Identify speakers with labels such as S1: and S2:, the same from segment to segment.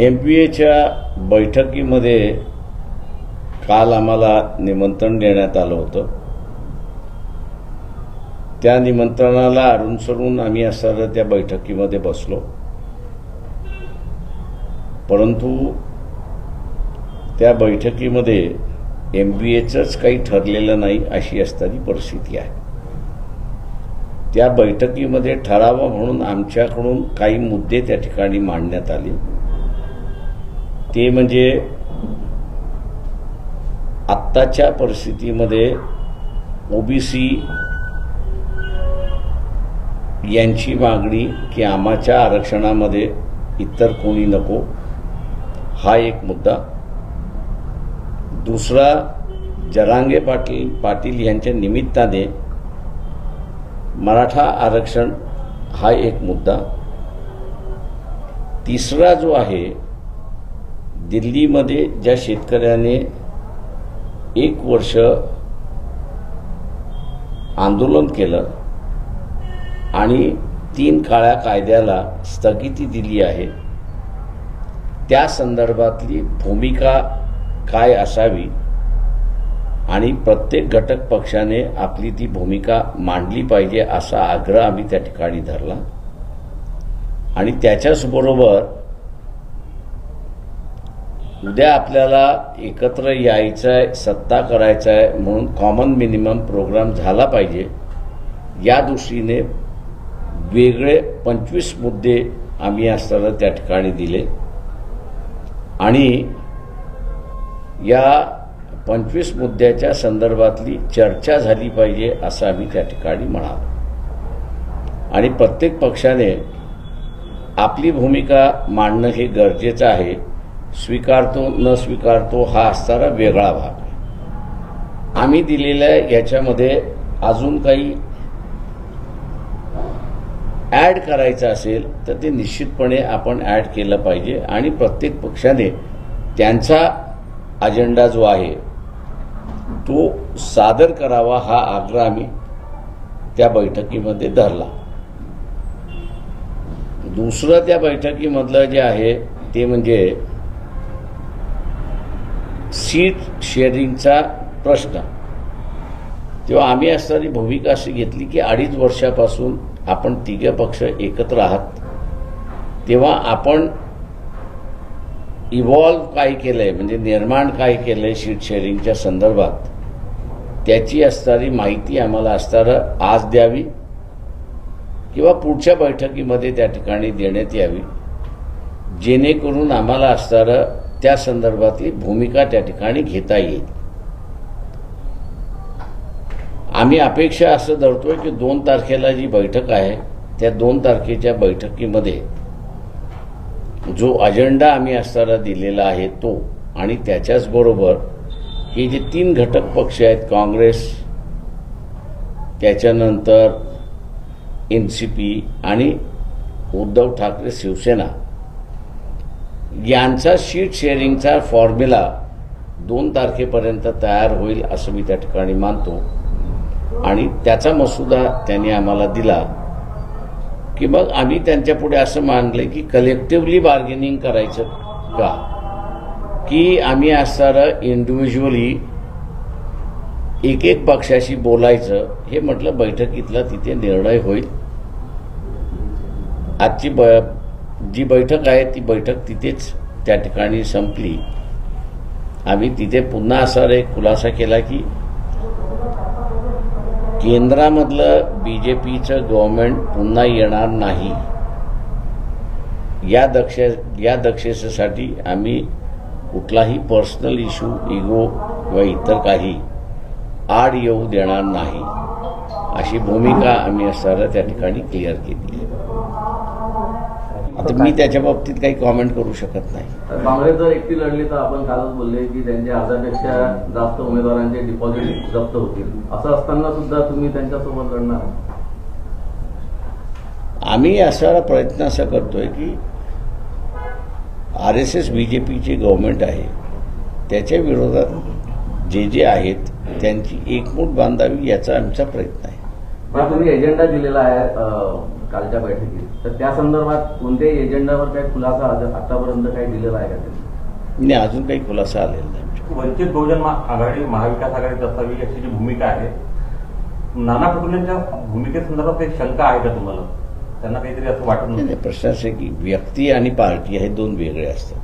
S1: M P एच्या बैठकीमध्ये काल आम्हाला निमंत्रण देण्यात आलं होतं. त्या निमंत्रणाला अनुसरून आम्ही असताना त्या बैठकीमध्ये बसलो. परंतु त्या बैठकीमध्ये एम बी एचंच काही ठरलेलं नाही अशी असणारी परिस्थिती आहे. त्या बैठकीमध्ये ठरावं म्हणून आमच्याकडून काही मुद्दे त्या ठिकाणी मांडण्यात आले. ते म्हणजे आत्ताच्या परिस्थितीमध्ये ओबीसी यांची मागणी की आम्हाच्या आरक्षणामध्ये इतर कोणी नको हा एक मुद्दा. दुसरा जरांगे पाटील पाटील यांच्या निमित्ताने मराठा आरक्षण हा एक मुद्दा. तिसरा जो आहे दिल्लीमध्ये ज्या शेतकऱ्याने एक वर्ष आंदोलन केलं आणि तीन काळ्या कायद्याला स्थगिती दिली आहे त्या संदर्भातली भूमिका काय असावी आणि प्रत्येक घटक पक्षाने आपली ती भूमिका मांडली पाहिजे असा आग्रह आम्ही त्या ठिकाणी धरला. आणि त्याच्याचबरोबर उद्या आपल्याला एकत्र यायचं आहे सत्ता करायचा आहे म्हणून कॉमन मिनिमम प्रोग्राम झाला पाहिजे. या दृष्टीने वेगळे पंचवीस मुद्दे आम्ही असताना त्या ठिकाणी दिले. आणि या पंचवीस मुद्द्याच्या संदर्भातली चर्चा झाली पाहिजे असं आम्ही त्या ठिकाणी म्हणालो. आणि प्रत्येक पक्षाने आपली भूमिका मांडणं हे गरजेचं आहे. स्वीकारतो न स्वीकारतो हा असणारा वेगळा भाग. आहे आम्ही दिलेल्या याच्यामध्ये अजून काही ॲड करायचं असेल तर ते निश्चितपणे आपण ॲड केलं पाहिजे आणि प्रत्येक पक्षाने त्यांचा अजेंडा जो आहे तो सादर करावा हा आग्रह आम्ही त्या बैठकीमध्ये धरला. दुसरं त्या बैठकीमधलं जे आहे ते म्हणजे सीट शेअरिंगचा प्रश्न. तेव्हा आम्ही असणारी भूमिका अशी घेतली की अडीच वर्षापासून आपण तिघे पक्ष एकत्र आहात. तेव्हा आपण इव्हॉल्व काय केलं आहे म्हणजे निर्माण काय केलं आहे सीट शेअरिंगच्या संदर्भात त्याची असणारी माहिती आम्हाला असणारं आज द्यावी किंवा पुढच्या बैठकीमध्ये त्या ठिकाणी देण्यात यावी जेणेकरून आम्हाला असणारं त्या संदर्भातली भूमिका त्या ठिकाणी घेता येईल. आम्ही अपेक्षा असं धरतोय की दोन तारखेला जी बैठक आहे त्या दोन तारखेच्या बैठकीमध्ये जो अजेंडा आम्ही असताना दिलेला आहे तो आणि त्याच्याचबरोबर हे जे तीन घटक पक्ष आहेत काँग्रेस त्याच्यानंतर एन सी पी आणि उद्धव ठाकरे शिवसेना यांचा शीट शेअरिंगचा फॉर्म्युला दोन तारखेपर्यंत तयार होईल असं मी त्या ठिकाणी मानतो. आणि त्याचा मसुदा त्यांनी आम्हाला दिला की मग आम्ही त्यांच्या पुढे असं मानले की कलेक्टिव्हली बार्गेनिंग करायचं का? की आम्ही असणारं इंडिव्हिज्युअली एक एक पक्षाशी बोलायचं हे म्हटलं बैठकीतला तिथे निर्णय होईल. आजची ब जी बैठक आहे ती बैठक तिथेच त्या ठिकाणी संपली. आम्ही तिथे पुन्हा असा एक खुलासा केला की केंद्रामधलं बी जे पीचं गव्हर्नमेंट पुन्हा येणार नाही. या दक्ष या दक्षतेसाठी आम्ही कुठलाही पर्सनल इश्यू इगो किंवा इतर काही आड येऊ देणार नाही. अशी भूमिका आम्ही असताना त्या ठिकाणी क्लिअर केली. आता मी त्याच्या बाबतीत काही कॉमेंट करू शकत नाही.
S2: काँग्रेस जर एकटी लढली तर आपण कालच बोलले की त्यांच्या हजारपेक्षा जास्त उमेदवारांचे डिपॉझिट जप्त होतील. असं असताना सुद्धा तुम्ही त्यांच्यासोबत लढणार
S1: आम्ही असा प्रयत्न असा करतोय की R S S B J पीचे आहे. त्याच्या विरोधात जे जे आहेत त्यांची एकमूट बांधावी याचा आमचा प्रयत्न आहे.
S2: तुम्ही एजेंडा दिलेला आहे कालच्या बैठकीत. तर त्या संदर्भात कोणत्याही एजेंडावर काही खुलासा आज- आतापर्यंत काही दिलेला आहे का त्यांनी?
S1: नाही अजून काही खुलासा आलेला नाही.
S3: वंचित बहुजन आघाडी महाविकास आघाडीत असावी अशी जी भूमिका आहे नाना पटोलेंच्या भूमिकेसंदर्भात एक शंका आहे का तुम्हाला? त्यांना काहीतरी असं वाटत
S1: नाही, प्रश्न असा आहे की व्यक्ती आणि पार्टी हे दोन वेगळे असतात.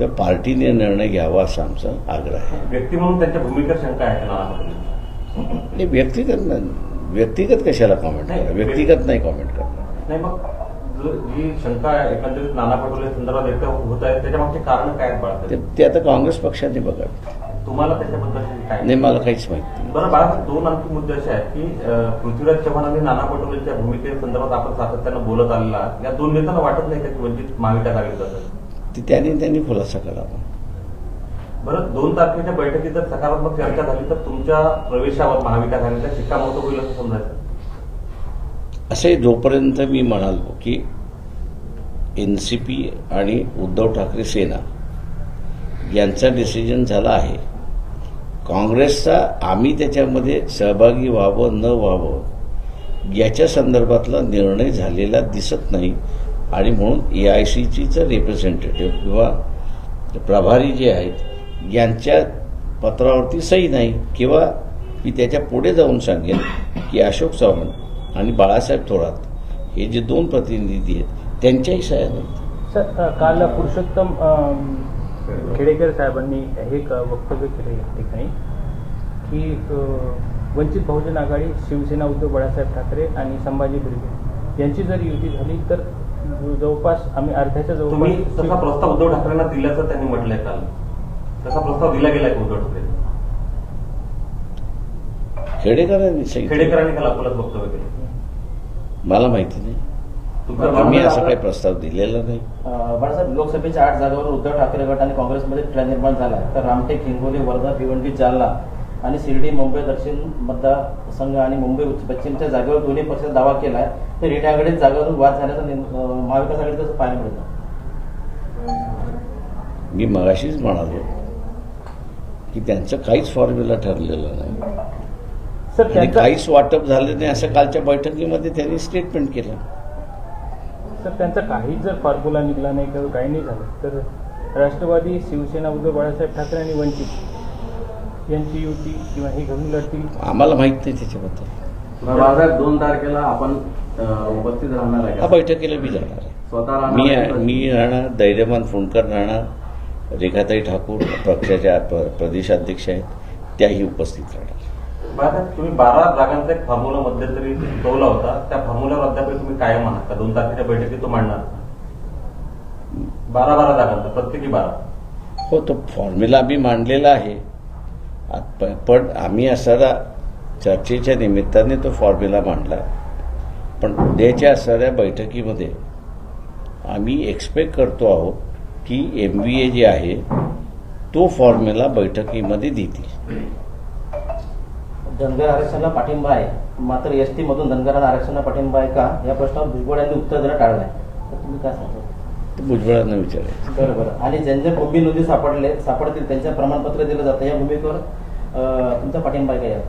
S1: तर पार्टीने निर्णय घ्यावा असा आमचा आग्रह आहे.
S3: व्यक्ती म्हणून त्यांच्या भूमिकेवर शंका आहे का नाना पटोले
S1: नाही व्यक्तिगत नाही. व्यक्तिगत कशाला कॉमेंट
S3: नाही,
S1: करा? व्यक्तिगत नाही कॉमेंट करणार
S3: नाही मग जो- शंका एकंदरीत नाना पटोले संदर्भात व्यक्त होत आहे त्याच्या मागची कारण काय आहेत
S1: ते आता काँग्रेस पक्षाने बघा
S3: तुम्हाला त्याच्याबद्दल काय?
S1: नाही मला काहीच माहिती नाही.
S3: बरं बाळासाहेब दोन आणखी मुद्दे असे आहेत की पृथ्वीराज चव्हाण आणि नाना पटोलेंच्या भूमिकेसंदर्भात आपण सातत्यानं बोलत आलेला. या दोन नेत्यांना वाटत नाही का की वंचित महाविकास आघाडीत असेल?
S1: ते त्यांनी त्यांनी खुलासा करावा.
S3: बरं दोन तारखेच्या बैठकीत जर सकारात्मक चर्चा झाली तर तुमच्या प्रवेशावर महाविकास आघाडीचा शिक्कामोर्तब होईल असं समजायचं.
S1: असे जोपर्यंत मी म्हणालो की एन सी पी आणि उद्धव ठाकरे सेना यांचा डिसिजन झाला आहे काँग्रेसचा आम्ही त्याच्यामध्ये सहभागी व्हावं न व्हावं याच्या संदर्भातला निर्णय झालेला दिसत नाही. आणि म्हणून ए आय सीचीचं रिप्रेझेंटेटिव्ह किंवा प्रभारी जे आहेत यांच्या पत्रावरती सही नाही किंवा मी त्याच्या पुढे जाऊन सांगेन की अशोक चव्हाण आणि बाळासाहेब थोरात हे जे दोन प्रतिनिधी आहेत त्यांच्याही सह्या नाहीत.
S4: सर काल पुरुषोत्तम खेडेकर साहेबांनी हे एक वक्तव्य केलं या ठिकाणी की वंचित बहुजन आघाडी शिवसेना उद्धव बाळासाहेब ठाकरे आणि संभाजी ब्रिगेड यांची जर युती झाली तर जवळपास आम्ही अर्ध्याच्या जवळपास
S3: प्रस्ताव उद्धव ठाकरेंना दिल्याचं त्यांनी म्हटलंय काल. तसा प्रस्ताव दिला गेलाय का उद्धव ठाकरे
S1: खेडेकरांनी
S3: खेडेकरांनी काल अकोल्यात वक्तव्य केलं.
S1: मला माहिती नाही. मी असा काही प्रस्ताव दिलेला नाही.
S5: अ, बाळासाहेब लोकसभेच्या आठ जागावर उद्धव ठाकरे गट आणि काँग्रेसमध्ये तिढा निर्माण झाला. तर रामटेक हिंगोली वर्धा भिवंडी जालना आणि शिर्डी मुंबई दक्षिण मतदारसंघ आणि मुंबई पश्चिमच्या जागेवर दोन्ही पक्षाचा दावा केला आहे तर रिटा आघाडीत जागेवरून वाद झाल्याचं महाविकास आघाडीत कसं पाहायला मिळतं.
S1: मी मगाशीच म्हणालो की त्यांचं काहीच फॉर्म्युला ठरलेलं नाही.
S4: सर
S1: आणि काहीच वाटप झालं नाही असं कालच्या बैठकीमध्ये त्यांनी स्टेटमेंट केलं.
S4: सर त्यांचा काहीच जर फॉर्म्युला निघला नाही किंवा काही नाही झालं तर राष्ट्रवादी शिवसेना उद्धव बाळासाहेब ठाकरे आणि वंचित यांची युती किंवा हे घेऊन लढतील?
S1: आम्हाला माहीत नाही त्याच्याबद्दल.
S2: बाळासाहेब दोन तारखेला आपण उपस्थित राहणार आहे
S1: हा
S2: का
S1: बैठकीला मी जाणार आहे.
S2: स्वतः
S1: मी? मी राहणार धैर्यमान फुंडकर राहणार. रेखाताई ठाकूर पक्षाच्या प्रदेशाध्यक्ष आहेत त्याही उपस्थित राहणार.
S3: तुम्ही बारा जागांचा एक फॉर्म्युला मध्यंतरी सुचवला होता. त्या फॉर्म्युल्यावर अद्याप तुम्ही कायम आहात का? दोन तारखेच्या बैठकीत तो मांडणार बारा बारा जागांचा प्रत्येकी बारा.
S1: हो तो फॉर्म्युला आम्ही मांडलेला आहे. पण आम्ही असणारा चर्चेच्या निमित्ताने तो फॉर्म्युला मांडला. पण उद्याच्या असणाऱ्या बैठकीमध्ये आम्ही एक्सपेक्ट करतो आहोत की एम बी ए जे आहे तो फॉर्म्युला बैठकीमध्ये देतील.
S5: धनगर आरक्षणाला पाठिंबा आहे. मात्र एस टी मधून धनगरांना आरक्षणाला पाठिंबा आहे का? या प्रश्नावर भुजबळ यांनी उत्तर देणं टाळलं आहे तर तुम्ही काय सांगता?
S1: भुजबळांना विचारायचं.
S5: बरं बरं. आणि ज्यांचे कुंभी नोंदी सापडले सापडतील त्यांच्या प्रमाणपत्र दिलं जातं. या भूमिकेवर तुमचा पाठिंबा आहे का यात?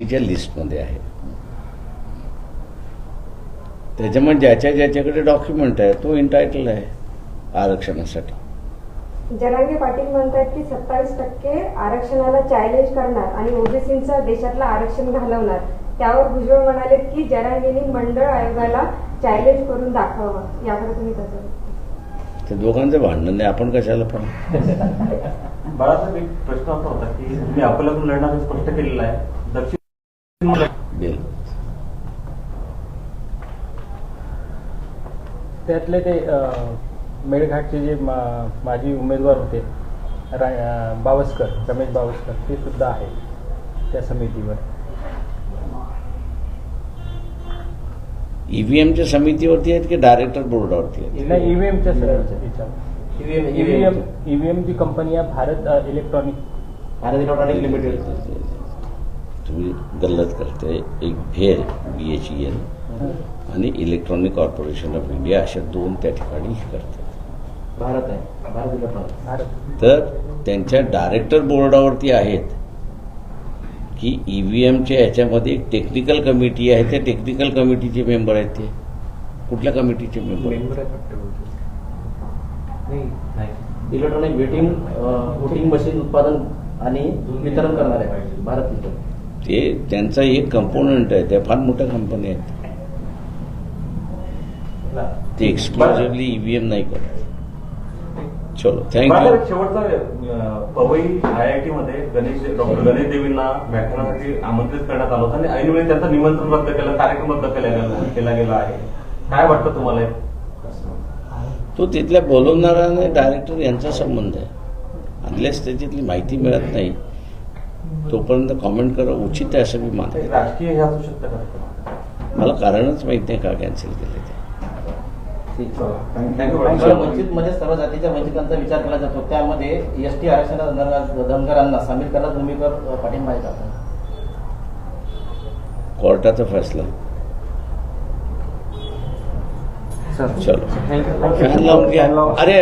S1: तिच्या लिस्टमध्ये आहे. त्याच्यामुळे ज्याच्या ज्याच्याकडे डॉक्युमेंट आहे तो इंटायटल आहे आरक्षणासाठी.
S6: जरांगे पाटील म्हणतात की सत्तावीस टक्के आरक्षणाला चॅलेंज करणार आणि ओबीसीचं देशातलं आरक्षण घालवणार. त्यावर भुजबळ म्हणाले की जरांगेनी मंडळ आयोगाला चॅलेंज करून दाखवावं. याकडे तुम्ही कसं
S1: ते दोघांचं भांडण नाही आपण कशाला पण?
S3: बाळासाहेब एक प्रश्न असा होता की तुम्ही अकोल्यातून लढणार स्पष्ट केलेलं आहे. दक्षिण
S4: त्यातले ते मेळघाटचे जे मा- माजी उमेदवार होते रा बावस्कर रमेश बावस्कर ते सुद्धा आहे त्या समितीवर.
S1: ईव्हीएमच्या समितीवरती आहेत की डायरेक्टर बोर्डावरती आहेत?
S4: नाही ईव्हीएमच्या
S5: EVM
S4: ईव्हीएम ईव्हीएम जी कंपनी आहे Bharat electronic
S5: Bharat electronic limited
S1: तुम्ही गल्लत करते एक भेल बी एच ई एल आणि इलेक्ट्रॉनिक कॉर्पोरेशन ऑफ इंडिया अशा दोन त्या ठिकाणी हे करतात.
S5: भारत आहे. भारत इलेक्ट्रॉनिक
S4: भारत.
S1: तर त्यांच्या डायरेक्टर बोर्डावरती आहेत की ईव्हीएमच्या ह्याच्यामध्ये एक टेक्निकल कमिटी आहे. त्या टेक्निकल कमिटीचे मेंबर आहेत ते. कुठल्या कमिटीचे member
S5: electronic waiting voting machine उत्पादन आणि वितरण करणार आहे भारत
S1: ते त्यांचा एक कंपोनंट आहे त्या फार मोठ्या कंपनी आहेत. ते एक्सक्लुझिव्हली ईव्हीएम नाही करत. चलो थँक्यू
S3: शेवटचा पवई आयआयटी मध्ये गणेश डॉक्टर गणेश देवींना व्याख्यानासाठी आमंत्रित करण्यात आलं होतं आणि ऐनवेळी त्यांचं निमंत्रण रद्द केलं कार्यक्रम रद्द केला गेला केला गेला आहे. काय वाटतं तुम्हाला?
S1: तो तिथल्या बोलवणारा आणि डायरेक्टर यांचा संबंध आहे. अनलेस त्याच्यातली माहिती मिळत नाही. तोपर्यंत कॉमेंट करणं उचित आहे असं मी मानते.
S3: राजकीय
S1: मला कारणच माहीत नाही का कॅन्सल केले ते.
S5: वंचित मध्ये सर्व जातीच्या वंचितांचा विचार केला जातो. त्यामध्ये एसटी आरक्षणात धनगरांना सामील करण्यात भूमिकेवर पाठिंबा आहे का?
S1: कोर्टाचा फैसला. चलो. फॅन लावून घ्या. अरे